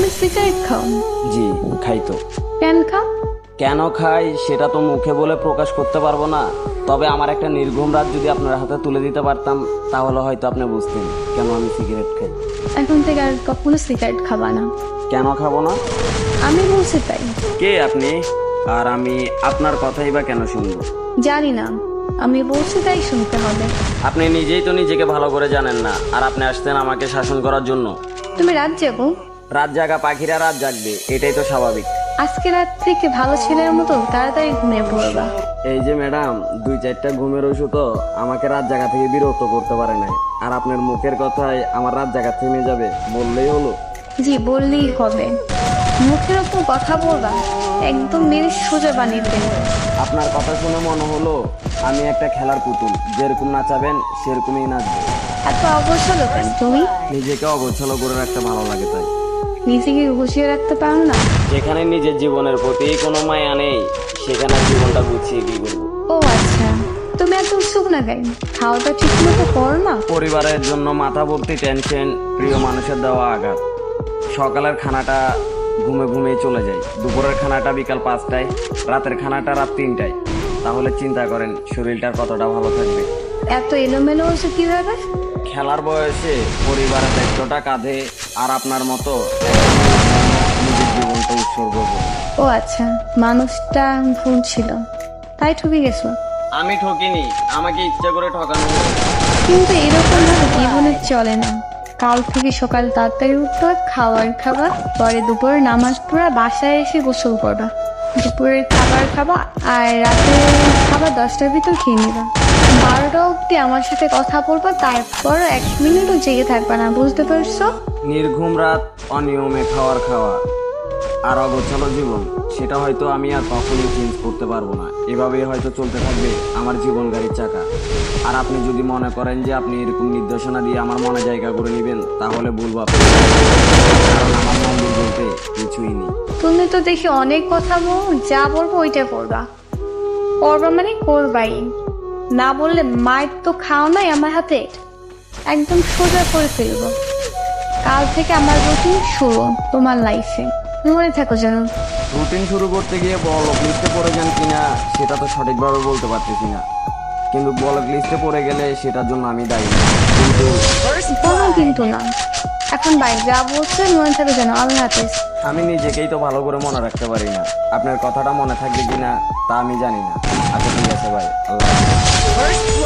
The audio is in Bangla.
তুমি সিগারেট খাও। জি খাই তো। কেন খাও? কেন খাই সেটা তো মুখে বলে প্রকাশ করতে পারব না। তবে আমার একটা নির্ঘুম রাত যদি আপনার হাতে তুলে দিতে পারতাম তাহলে হয়তো আপনি বুঝতেন কেন আমি সিগারেট খাই। এখন থেকে আর কখনো সিগারেট খাবা না। কেন খাব না? আমি বলছি তাই। কে আপনি? আর আমি আপনার কথাই বা কেন শুনব? জানি না। আমি বলছি তাই শুনতে হবে। আপনি নিজেই তো নিজেকে ভালো করে জানেন না। আর আপনি আসতেন আমাকে শাসন করার জন্য। তুমি রাত যাব রাত জাগা পাখিরা রাত জাগবে এটাই তো স্বাভাবিক। আজকে রাত থেকে ভালো ছেলের মতো তাড়াতাড়ি ঘুমিয়ে পড়বা? এই যে ম্যাডাম দুই চারটা ঘুমের ওষুধও আমাকে রাত জাগা থেকে বিরক্ত করতে পারে নাই। আর আপনার মুখের কথায় আমার রাত জায়গা থেমে যাবে বললেই হলো। জি বললেই হবে। মুখের ওপর কথা বলবা একদম মেরে সোজা বানিয়ে দেবে। আপনার কথা শুনে মনে হলো আমি একটা খেলার পুতুল যেরকম নাচাবেন সেরকমই নাচবে। এত অবসর তুমি? নিজেকে অগোছালো করে রাখতে ভালো লাগে তাই। নিজেকে গুছিয়ে রাখতে পারো না? যেখানে নিজের জীবনের প্রতি কোনো মায়া নেই সেখানে জীবনটা গুছিয়ে কি করব ও আচ্ছা তুমি এত উৎসুক না কেন? খাওয়াটা ঠিক মতো করো না? পরিবারের জন্য মাথা ভর্তি টেনশন প্রিয় মানুষের দেওয়া আঘাত। সকালের খানাটা ঘুমে ঘুমিয়ে চলে যায় দুপুরের খানাটা বিকাল পাঁচটায় রাতের খানাটা রাত তিনটায়। তাহলে চিন্তা করেন শরীরটার কতটা ভালো থাকবে। এত এলোমেলো হচ্ছে কীভাবে? খেলার বয়সে পরিবারের দায়িত্বটা কাঁধে আর আপনার মতো নিজের জীবনটা উৎসর্গ ও আচ্ছা মানুষটা ভুল ছিল। তাই ঠকে গেছো? আমি ঠকিনি আমাকে ইচ্ছা করে ঠকানো হয়েছে। কিন্তু এরকম ভাবে জীবনে চলে না। কাল থেকে সকাল তাড়াতাড়ি উঠবা খাবার খাবা পরে দুপুরে নামাজ পড়া বাসায় এসে গোসল করবা। দুপুরের খাবার খাবা আর রাতে খাবার দশটার ভিতর খেয়ে নিবা। বারোটা অব্দি আমার সাথে কথা বলবা, তারপর এক মিনিটও জেগে থাকবা না, বুঝতে পারছ? নির্ঘুম রাত অনিয়মে খাওয়ার খাওয়া। আর অগোছালো জীবন, সেটা হয়তো আমি আর কখনোই চেঞ্জ করতে পারব না। এভাবেই হয়তো চলতে থাকবে আমার জীবন গাড়ির চাকা। আর আপনি যদি মনে করেন যে আপনি এরকম নির্দেশনা দিয়ে আমার মনে জায়গা করে নেবেন, তাহলে কারণ আমার বলতে কিছুই নেই। তুমি তো দেখি অনেক কথা বল, যা বলব ওইটা করবা করবা মানে করবাই। না বললে মায়ের তো খাও নাই আমার হাতে। একদম সোজা করে ফেলব। কাল থেকে আমার রুটিন শুরু তোমার লাইফে মনে থাকো যেন রুটিন শুরু করতে গিয়ে বলক লিস্টে পড়ে যান কিনা সেটা তো সঠিকভাবে বলতে পারতেছি না। কিন্তু বলক লিস্টে পড়ে গেলে সেটার জন্য আমি দায়ী। না। কিন্তু কোনো কিন্তু না। এখন বাই যা বলছে মনে থাকো যেন। আল্লাহ হাফেজ। আমি নিজেকেই তো ভালো করে মনে রাখতে পারি না। আপনার কথাটা মনে থাকবে কিনা তা আমি জানি না। আচ্ছা ঠিক আছে ভাই। আল্লাহ।